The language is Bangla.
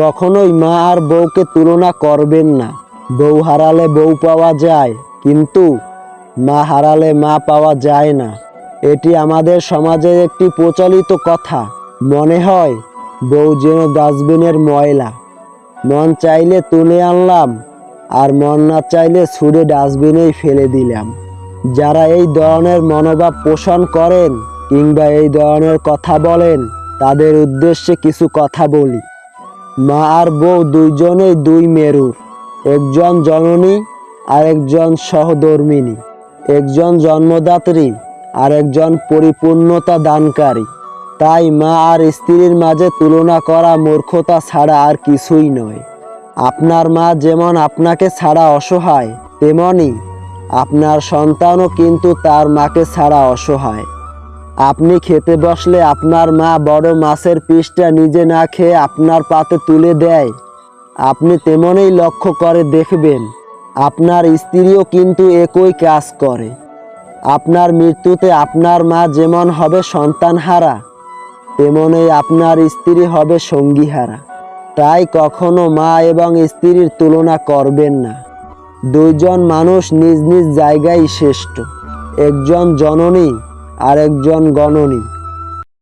কখনোই মা আর বউকে তুলনা করবেন না। বউ হারালে বউ পাওয়া যায়, কিন্তু মা হারালে মা পাওয়া যায় না। এটি আমাদের সমাজের একটি প্রচলিত কথা। মনে হয়, বউ যেন ডাস্টবিনের ময়লা। মন চাইলে তুলে আনলাম, আর মন না চাইলে ছুঁড়ে ডাস্টবিনেই ফেলে দিলাম। যারা এই ধরনের মনোভাব পোষণ করেন, কিংবা এই ধরনের কথা বলেন, তাদের উদ্দেশ্যে কিছু কথা বলি। মা আর বউ দুইজনেই দুই মেরুর। একজন জননী আর একজন সহধর্মিনী। একজন জন্মদাত্রী আর একজন পরিপূর্ণতা দানকারী। তাই মা আর স্ত্রীর মাঝে তুলনা করা মূর্খতা ছাড়া আর কিছুই নয়। আপনার মা যেমন আপনাকে ছাড়া অসহায় তেমনই আপনার সন্তানও কিন্তু তার মাকে ছাড়া অসহায়। আপনি খেতে বসলে আপনার মা বড় মাছের পিসটা নিজে না খেয়ে আপনার পাতে তুলে দেয়। আপনি তেমনই লক্ষ্য করে দেখবেন, আপনার স্ত্রীও কিন্তু একই কাজ করে। আপনার মৃত্যুতে আপনার মা যেমন হবে সন্তানহারা, তেমনই আপনার স্ত্রী হবে সঙ্গীহারা। তাই কখনো মা এবং স্ত্রীর তুলনা করবেন না। দুইজন মানুষ নিজ নিজ জায়গায় শ্রেষ্ঠ। একজন জননী আর একজন গণনী।